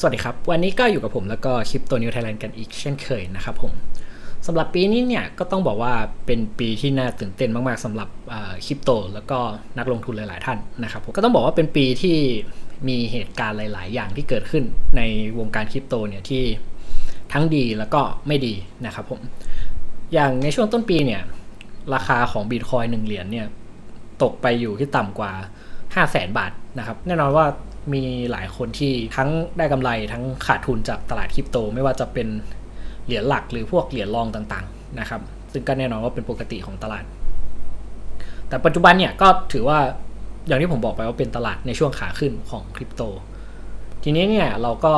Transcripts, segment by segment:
สวัสดีครับ วันนี้ก็อยู่กับผมแล้วก็คลิปตัวนิวไทยแลนด์กันอีกเช่นเคยนะครับผมสำหรับปีนี้เนี่ยก็ต้องบอกว่าเป็นปีที่น่าตื่นเต้นมาก ๆสำหรับคริปโต แล้วก็นักลงทุนหลาย ๆ ท่านนะครับผมก็ต้องบอกว่าเป็นปีที่มีเหตุการณ์หลาย ๆ อย่างที่เกิดขึ้นในวงการคริปโตเนี่ยที่ทั้งดีแล้วก็ไม่ดีนะครับผมอย่างในช่วงต้นปีเนี่ยราคาของบิตคอยหนึ่งเหรียญเนี่ยตกไปอยู่ที่ต่ำกว่า 5 0 0แสนบาทนะครับแน่นอนว่า มีหลายคนที่ทั้งได้กำไรทั้งขาดทุนจากตลาดคริปโต ไม่ว่าจะเป็นเหรียญหลักหรือพวกเหรียญรองต่างๆนะครับ ซึ่งก็แน่นอนว่าเป็นปกติของตลาด แต่ปัจจุบันเนี่ยก็ถือว่าอย่างที่ผมบอกไปว่าเป็นตลาดในช่วงขาขึ้นของคริปโต ทีนี้เนี่ยเราก็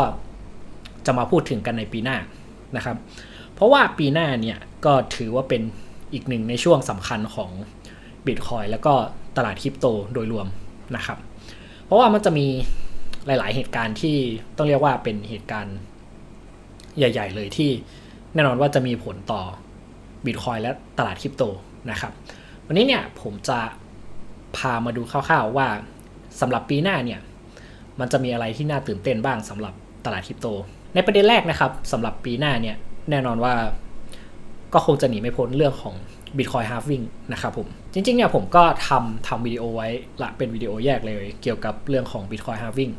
จะมาพูดถึงกันในปีหน้านะครับ เพราะว่าปีหน้าเนี่ยก็ถือว่าเป็นอีกหนึ่งในช่วงสำคัญของบิตคอยแล้วก็ตลาดคริปโตโดยรวมนะครับ เพราะว่ามันจะมี หลาย ๆ เหตุการณ์ที่ต้องเรียกว่าเป็นเหตุการณ์ใหญ่ ๆ เลยที่แน่นอนว่าจะมีผลต่อบิตคอยและตลาดคริปโตนะครับ วันนี้เนี่ยผมจะพามาดูคร่าว ๆ ว่าสำหรับปีหน้าเนี่ยมันจะมีอะไรที่น่าตื่นเต้นบ้างสำหรับตลาดคริปโต ในประเด็นแรกนะครับสำหรับปีหน้าเนี่ยแน่นอนว่าก็คงจะหนีไม่พ้นเรื่องของ Bitcoin halving นะครับผม จริงๆเนี่ยผมก็ทำทำวิดีโอไว้ละเป็นวิดีโอแยกเลย เกี่ยวกับเรื่องของ Bitcoin halving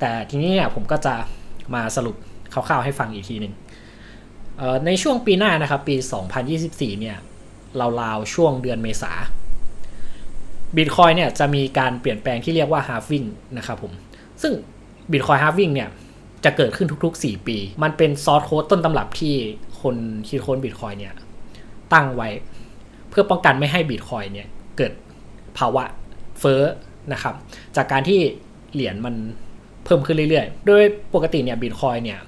แต่ทีนี้เนี่ยผมก็จะมาสรุปคร่าวๆให้ฟังอีกทีหนึ่งในช่วงปีหน้านะครับปี 2024 เนี่ยราวๆช่วงเดือนเมษา Bitcoin เนี่ยจะมีการเปลี่ยนแปลงที่เรียกว่า halving นะครับผม ซึ่ง Bitcoin halving เนี่ยจะเกิดขึ้นทุกๆ 4 ปี มันเป็นซอสโค้ดต้นตำรับที่คนคิดค้น Bitcoin เนี่ยตั้งไว้ เพื่อป้องกันไม่ให้บิตคอยเนี่ยเกิดภาวะเฟ้อนะครับ จากการที่เหรียญมันเพิ่มขึ้นเรื่อยๆ โดยปกติเนี่ยบิตคอยเนี่ย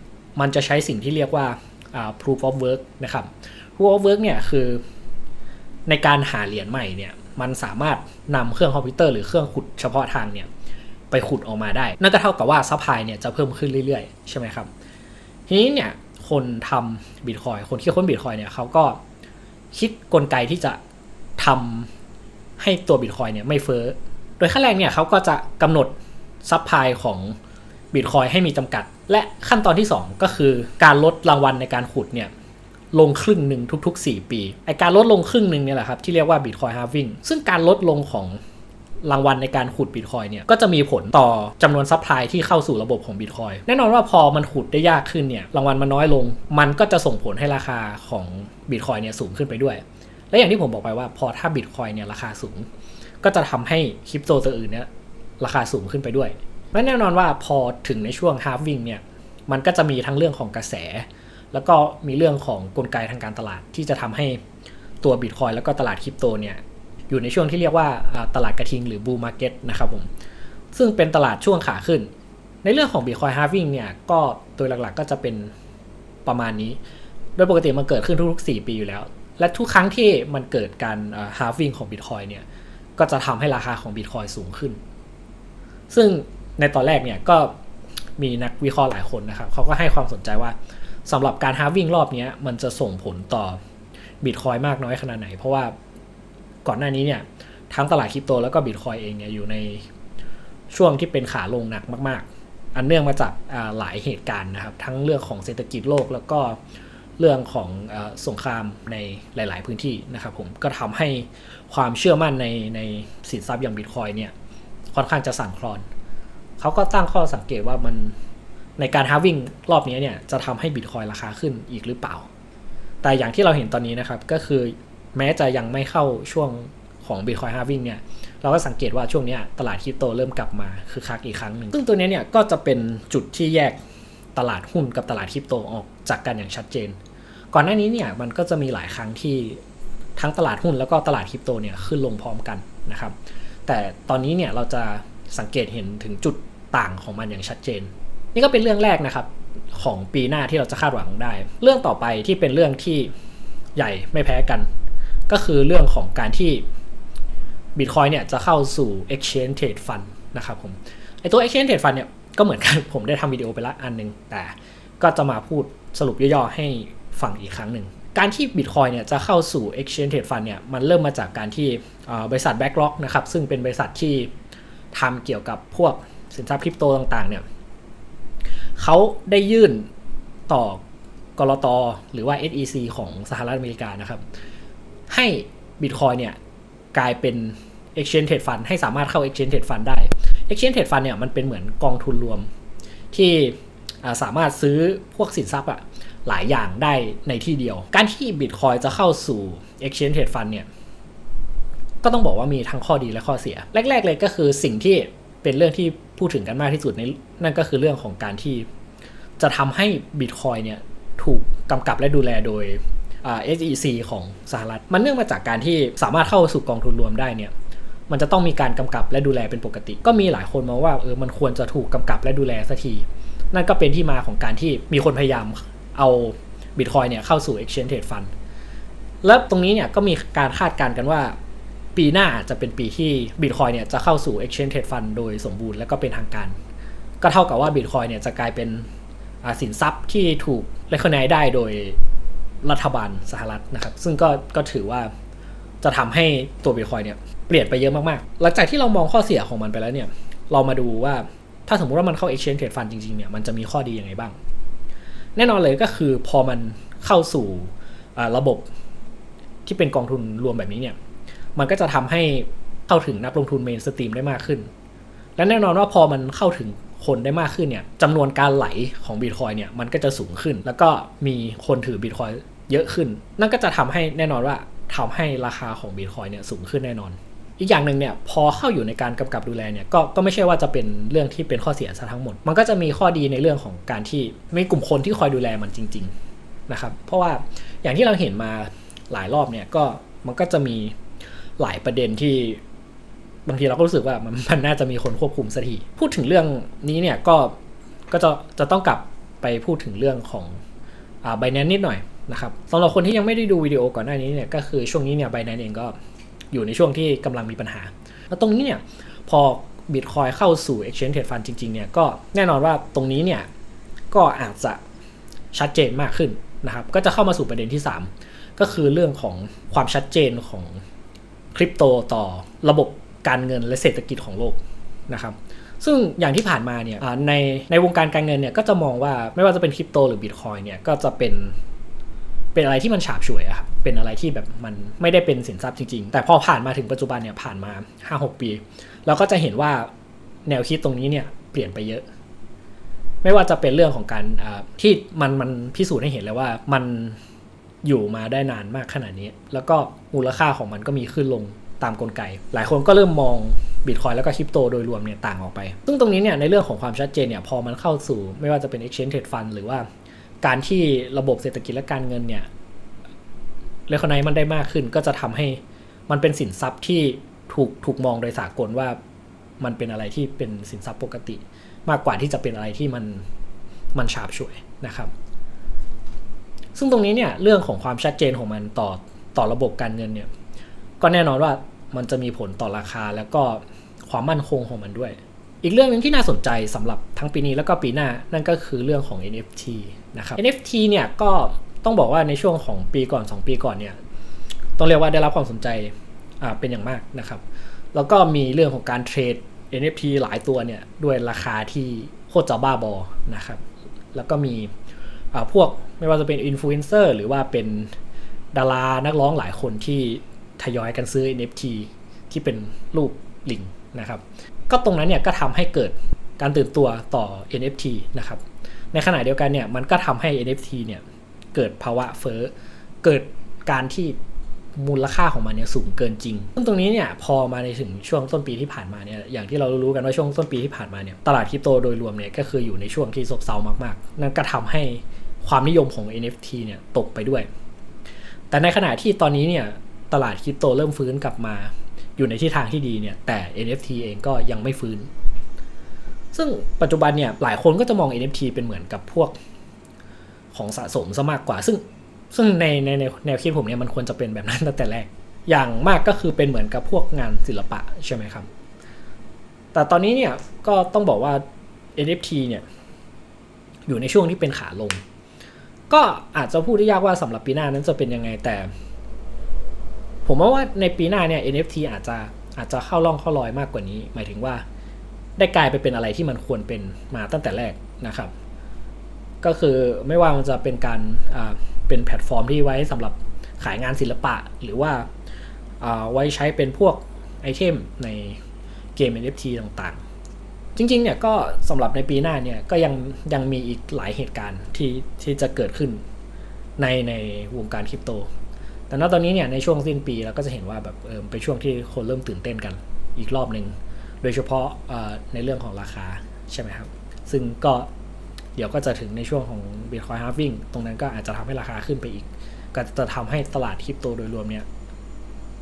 มันจะใช้สิ่งที่เรียกว่า proof of work นะครับ proof of work เนี่ยคือในการหาเหรียญใหม่เนี่ยมันสามารถนำเครื่องคอมพิวเตอร์หรือเครื่องขุดเฉพาะทางเนี่ยไปขุดออกมาได้ นั่นก็เท่ากับว่าซัพพลายเนี่ยจะเพิ่มขึ้นเรื่อยๆ ใช่ไหมครับ ทีนี้เนี่ยคนทำบิตคอยคนที่ค้นบิตคอยเนี่ยเขาก็ คิดกลไกที่จะทำให้ตัวบิตคอยเนี่ยไม่เฟ้อ โดยขั้นแรกเนี่ยเขาก็จะกำหนดซัพพลายของบิตคอยให้มีจำกัด และขั้นตอนที่ 2 ก็คือการลดรางวัลในการขุดเนี่ยลงครึ่งหนึ่งทุก ๆ 4 ปี ไอการลดลงครึ่งหนึ่งเนี่ยแหละครับที่เรียกว่าบิตคอยฮาร์วิงซึ่งการลดลงของ รางวัลในการขุดบิตคอยเนี่ยก็จะมีผลต่อจำนวนซัพพลายที่เข้าสู่ระบบของบิตคอยแน่นอนว่าพอมันขุดได้ยากขึ้นเนี่ยรางวัลมันน้อยลง มันก็จะส่งผลให้ราคาของบิตคอยเนี่ยสูงขึ้นไปด้วย และอย่างที่ผมบอกไปว่าพอถ้าบิตคอยเนี่ยราคาสูง ก็จะทำให้คริปโตตัวอื่นเนี่ยราคาสูงขึ้นไปด้วยและแน่นอนว่าพอถึงในช่วงฮาร์ฟวิงเนี่ยมันก็จะมีทั้งเรื่องของกระแส แล้วก็มีเรื่องของกลไกทางการตลาดที่จะทำให้ตัวบิตคอยแล้วก็ตลาดคริปโตเนี่ย อยู่ในช่วงที่เรียกว่าตลาดกระทิงหรือบูมาร์เก็ตนะครับผมซึ่งเป็นตลาดช่วงขาขึ้น ในเรื่องของ Bitcoin halving เนี่ยก็โดยหลักๆก็จะเป็นประมาณนี้ โดยปกติมันเกิดขึ้นทุกๆ 4 ปีอยู่แล้ว และทุกครั้งที่มันเกิดการ halving ของ Bitcoin เนี่ยก็จะทำให้ราคาของ Bitcoin สูงขึ้น ซึ่งในตอนแรกเนี่ยก็มีนักวิเคราะห์หลายคนนะครับเขาก็ให้ความสนใจว่าสำหรับการ halving รอบนี้มันจะส่งผลต่อ Bitcoin มากน้อยขนาดไหน เพราะว่า ก่อนหน้านี้เนี่ยทั้งตลาดคริปโตแล้วก็บิตคอยเองเนี่ยอยู่ในช่วงที่เป็นขาลงหนักมาก ๆ อันเนื่องมาจากหลายเหตุการณ์นะครับ ทั้งเรื่องของเศรษฐกิจโลกแล้วก็เรื่องของอสงครามในหลาย ๆ พื้นที่นะครับผมก็ทำให้ความเชื่อมั่นในในสินทรัพย์อย่างบิตคอยเนี่ยค่อนข้างจะสั่นคลอน เขาก็ตั้งข้อสังเกตว่ามันในการฮาวิ่งรอบนี้เนี่ยจะทำให้บิตคอยราคาขึ้นอีกหรือเปล่า แต่อย่างที่เราเห็นตอนนี้นะครับก็คือ แม้จะยังไม่เข้าช่วงของ Bitcoin halving เนี่ยเราก็สังเกตว่าช่วงนี้ตลาดคริปโตเริ่มกลับมาคือคักอีกครั้งหนึ่งซึ่งตัวนี้เนี่ยก็จะเป็นจุดที่แยกตลาดหุ้นกับตลาดคริปโตออกจากกันอย่างชัดเจน ก่อนหน้านี้เนี่ยมันก็จะมีหลายครั้งที่ทั้งตลาดหุ้นแล้วก็ตลาดคริปโตเนี่ยขึ้นลงพร้อมกันนะครับแต่ตอนนี้เนี่ยเราจะสังเกตเห็นถึงจุดต่างของมันอย่างชัดเจน นี่ก็เป็นเรื่องแรกนะครับของปีหน้าที่เราจะคาดหวังได้ เรื่องต่อไปที่เป็นเรื่องที่ใหญ่ไม่แพ้กัน ก็คือเรื่องของการที่ Bitcoin เนี่ยจะเข้าสู่ Exchange Trade Fund นะครับผมไอตัว Exchange Trade Fund เนี่ยก็เหมือนกันผมได้ทำวิดีโอไปละอันนึง แต่ก็จะมาพูดสรุปย่อๆให้ฟังอีกครั้งหนึ่ง การที่ Bitcoin เนี่ยจะเข้าสู่ Exchange Trade Fund เนี่ยมันเริ่มมาจากการที่บริษัท BlackRock นะครับซึ่งเป็นบริษัทที่ทำเกี่ยวกับพวกสินทรัพย์คริปโตต่างๆเนี่ยเขาได้ยื่นต่อกรตหรือว่า SEC ของสหรัฐอเมริกานะครับ ให้ Bitcoin เนี่ยกลายเป็น Exchange Trade Fund ให้สามารถเข้า Exchange Trade Fund ได้ Exchange Trade Fund เนี่ยมันเป็นเหมือนกองทุนรวม ที่สามารถซื้อพวกสินทรัพย์อะหลายอย่างได้ในที่เดียว การที่ Bitcoin จะเข้าสู่ Exchange Trade Fund เนี่ยก็ต้องบอกว่ามีทั้งข้อดีและข้อเสีย แรก ๆ เลยก็คือสิ่งที่เป็นเรื่องที่พูดถึงกันมากที่สุดในนั่นก็คือเรื่องของการที่จะทำให้ Bitcoin เนี่ยถูกกำกับและดูแลโดย SEC ของสหรัฐ มันเนื่องมาจากการที่สามารถเข้าสู่กองทุนรวมได้เนี่ยมันจะต้องมีการกำกับและดูแลเป็นปกติ ก็มีหลายคนมองว่าเออมันควรจะถูกกำกับและดูแลสักที นั่นก็เป็นที่มาของการที่มีคนพยายามเอาบิตคอยเนี่ยเข้าสู่ Exchange Trade Fund แล้วตรงนี้เนี่ยก็มีการคาดการณ์กันว่า ปีหน้าจะเป็นปีที่บิตคอยเนี่ยจะเข้าสู่ Exchange Trade Fund โดยสมบูรณ์และก็เป็นทางการ ก็เท่ากับว่าบิตคอยเนี่ยจะกลายเป็นสินทรัพย์ที่ถูกเลคอนไนได้โดย รัฐบาลสหรัฐนะครับ ซึ่งก็ก็ถือว่าจะทำให้ตัวบิตคอยเนี่ยเปลี่ยนไปเยอะมากๆ หลังจากที่เรามองข้อเสียของมันไปแล้วเนี่ย เรามาดูว่าถ้าสมมุติว่ามันเข้า Exchange Trade Fund จริงๆเนี่ยมันจะมีข้อดีอยังไงบ้าง แน่นอนเลยก็คือพอมันเข้าสู่ระบบที่เป็นกองทุนรวมแบบนี้เนี่ย มันก็จะทำให้เข้าถึงนักลงทุนเมนสตรีมได้มากขึ้น และแน่นอนว่าพอมันเข้าถึงคนได้มากขึ้นเนี่ยจำนวนการไหลของบิตคอยเนี่ยมันก็จะสูงขึ้น แล้วก็มีคนถือบิตคอย เยอะขึ้น นั่นก็จะทำให้แน่นอนว่าทำให้ราคาของบิตคอยเนี่ยสูงขึ้นแน่นอน อีกอย่างหนึ่งเนี่ยพอเข้าอยู่ในการกำกับดูแลเนี่ยก็ก็ไม่ใช่ว่าจะเป็นเรื่องที่เป็นข้อเสียซะทั้งหมด มันก็จะมีข้อดีในเรื่องของการที่มีกลุ่มคนที่คอยดูแลมันจริง ๆนะครับ เพราะว่าอย่างที่เราเห็นมาหลายรอบเนี่ยก็มันก็จะมีหลายประเด็นที่บางทีเราก็รู้สึกว่ามันมันน่าจะมีคนควบคุมสักทีพูดถึงเรื่องนี้เนี่ยก็ก็จะจะต้องกลับไปพูดถึงเรื่องของอ่าไบแนนนิดหน่อย นะครับสำหรับคนที่ยังไม่ได้ดูวิดีโอก่อนหน้านี้เนี่ยก็คือช่วงนี้เนี่ยไบแนนเองก็อยู่ในช่วงที่กำลังมีปัญหาแล้วตรงนี้เนี่ยพอบิตคอยเข้าสู่ Exchange Trade Fund จริงๆเนี่ยก็แน่นอนว่าตรงนี้เนี่ยก็อาจจะชัดเจนมากขึ้นนะครับก็จะเข้ามาสู่ประเด็นที่ 3 ก็คือเรื่องของความชัดเจนของคริปโตต่อระบบการเงินและเศรษฐกิจของโลกนะครับซึ่งอย่างที่ผ่านมาเนี่ยในในวงการการเงินเนี่ยก็จะมองว่าไม่ว่าจะเป็นคริปโตหรือบิตคอยเนี่ยก็จะเป็น เป็นอะไรที่มันฉาบฉวยอะครับเป็นอะไรที่แบบมันไม่ได้เป็นสินทรัพย์จริงๆ แต่พอผ่านมาถึงปัจจุบันเนี่ยผ่านมา 5-6 ปี เราก็จะเห็นว่าแนวคิดตรงนี้เนี่ยเปลี่ยนไปเยอะ ไม่ว่าจะเป็นเรื่องของการที่มันมันพิสูจน์ให้เห็นแล้วว่ามันอยู่มาได้นานมากขนาดนี้ แล้วก็มูลค่าของมันก็มีขึ้นลงตามกลไก หลายคนก็เริ่มมองบิตคอยแล้วก็คริปโตโดยรวมเนี่ยต่างออกไป ซึ่งตรงนี้เนี่ยในเรื่องของความชัดเจนเนี่ยพอมันเข้าสู่ไม่ว่าจะเป็น exchange trade fund หรือว่า การที่ระบบเศรษฐกิจและการเงินเนี่ยเลคอนไนมันได้มากขึ้น ก็จะทำให้มันเป็นสินทรัพย์ที่ถูกถูกมองโดยสากลว่ามันเป็นอะไรที่เป็นสินทรัพย์ปกติ มากกว่าที่จะเป็นอะไรที่มันมันฉาบฉวยนะครับ ซึ่งตรงนี้เนี่ยเรื่องของความชัดเจนของมันต่อต่อระบบการเงินเนี่ยก็แน่นอนว่ามันจะมีผลต่อราคาแล้วก็ความมั่นคงของมันด้วย อีกเรื่องหนึ่งที่น่าสนใจสำหรับทั้งปีนี้แล้วก็ปีหน้านั่นก็คือเรื่องของ NFT นะครับ NFT เนี่ยก็ต้องบอกว่าในช่วงของปีก่อน 2 ปีก่อนเนี่ยต้องเรียกว่าได้รับความสนใจเป็นอย่างมากนะครับ แล้วก็มีเรื่องของการเทรด NFT หลายตัวเนี่ยด้วยราคาที่โคตรจะบ้าบอนะครับ แล้วก็มีพวกไม่ว่าจะเป็นอินฟลูเอนเซอร์หรือว่าเป็นดารานักร้องหลายคนที่ทยอยกันซื้อ NFT ที่เป็นรูปลิงนะครับ ก็ตรงนั้นเนี่ยก็ทำให้เกิดการตื่นตัวต่อ NFT นะครับ ในขณะเดียวกันเนี่ยมันก็ทำให้ NFT เนี่ยเกิดภาวะเฟ้อเกิดการที่มูลค่าของมันเนี่ยสูงเกินจริงซึ่งตรงนี้เนี่ยพอมาในถึงช่วงต้นปีที่ผ่านมาเนี่ยอย่างที่เรารู้กันว่าช่วงต้นปีที่ผ่านมาเนี่ยตลาดคริปโตโดยรวมเนี่ยก็คืออยู่ในช่วงที่ซบเซามากๆ นั่นก็ทำให้ความนิยมของ NFT เนี่ยตกไปด้วย แต่ในขณะที่ตอนนี้เนี่ยตลาดคริปโตเริ่มฟื้นกลับมา อยู่ในทิศทางที่ดีเนี่ยแต่ NFT เองก็ยังไม่ฟื้น ซึ่งปัจจุบันเนี่ยหลายคนก็จะมอง NFT เป็นเหมือนกับพวกของสะสมซะมากกว่า ซึ่งซึ่งในในในแนวคิดผมเนี่ยมันควรจะเป็นแบบนั้นตั้งแต่แรก อย่างมากก็คือเป็นเหมือนกับพวกงานศิลปะใช่ไหมครับ แต่ตอนนี้เนี่ยก็ต้องบอกว่า NFT เนี่ยอยู่ในช่วงที่เป็นขาลง ก็อาจจะพูดได้ยากว่าสำหรับปีหน้านั้นจะเป็นยังไงแต่ ผมว่าในปีหน้าเนี่ย NFT อาจจะอาจจะเข้าร่องเข้ารอยมากกว่านี้ หมายถึงว่าได้กลายไปเป็นอะไรที่มันควรเป็นมาตั้งแต่แรกนะครับ ก็คือไม่ว่ามันจะเป็นการเป็นแพลตฟอร์มที่ไว้สำหรับขายงานศิลปะ หรือว่าไว้ใช้เป็นพวกไอเทมในเกม NFT ต่างๆ จริงๆเนี่ยก็สำหรับในปีหน้าเนี่ยก็ยังยังมีอีกหลายเหตุการณ์ที่ที่จะเกิดขึ้นในในวงการคริปโต แต่ณตอนนี้เนี่ยในช่วงสิ้นปีเราก็จะเห็นว่าแบบเออเป็นช่วงที่คนเริ่มตื่นเต้นกันอีกรอบหนึ่งโดยเฉพาะในเรื่องของราคาใช่ไหมครับ ซึ่งก็เดี๋ยวก็จะถึงในช่วงของ Bitcoin halving ตรงนั้นก็อาจจะทำให้ราคาขึ้นไปอีก ก็จะทำให้ตลาดคริปโตโดยรวมเนี่ย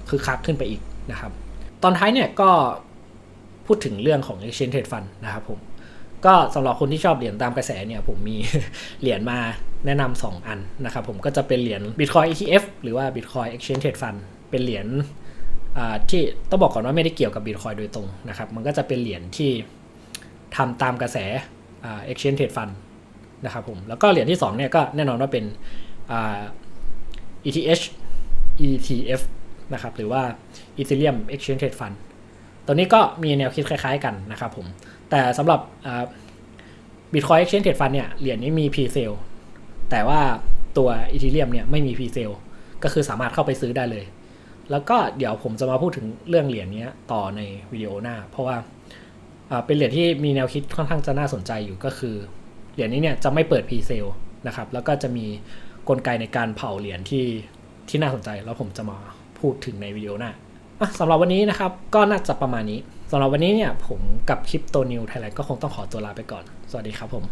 คือคักขึ้นไปอีกนะครับ ตอนท้ายเนี่ยก็พูดถึงเรื่องของ exchange trade fund นะครับผม ก็สำหรับคนที่ชอบเหรียญตามกระแสเนี่ยผมมีเหรียญมาแนะนำสองอันนะครับผมก็จะเป็นเหรียญ Bitcoin ETF หรือว่า Bitcoin Exchange Trade Fund เป็นเหรียญที่ต้องบอกก่อนว่าไม่ได้เกี่ยวกับ Bitcoin โดยตรงนะครับมันก็จะเป็นเหรียญที่ทำตามกระแสอ่า Exchange Trade Fund นะครับผมแล้วก็เหรียญที่สองเนี่ยก็แน่นอนว่าเป็น ETH ETF นะครับหรือว่า Ethereum Exchange Trade Fund ตัวนี้ก็มีแนวคิดคล้ายๆกันนะครับผม แต่สำหรับอ่า Bitcoin Exchange Trade Fund เนี่ยเหรียญนี้มี Pre-sale แต่ว่าตัว Ethereum เนี่ยไม่มี Pre-sale ก็คือสามารถเข้าไปซื้อได้เลย แล้วก็เดี๋ยวผมจะมาพูดถึงเรื่องเหรียญนี้ต่อในวิดีโอหน้า เพราะว่าเป็นเหรียญที่มีแนวคิดค่อนข้างจะน่าสนใจอยู่ก็คือเหรียญนี้เนี่ยจะไม่เปิด Pre-sale นะครับแล้วก็จะมีกลไกในการเผาเหรียญที่ที่น่าสนใจ แล้วผมจะมาพูดถึงในวิดีโอหน้าสำหรับวันนี้นะครับก็น่าจะประมาณนี้ สำหรับวันนี้เนี่ยผมกับคลิปโตนิวไทยแลนด์ก็คงต้องขอตัวลาไปก่อน สวัสดีครับผม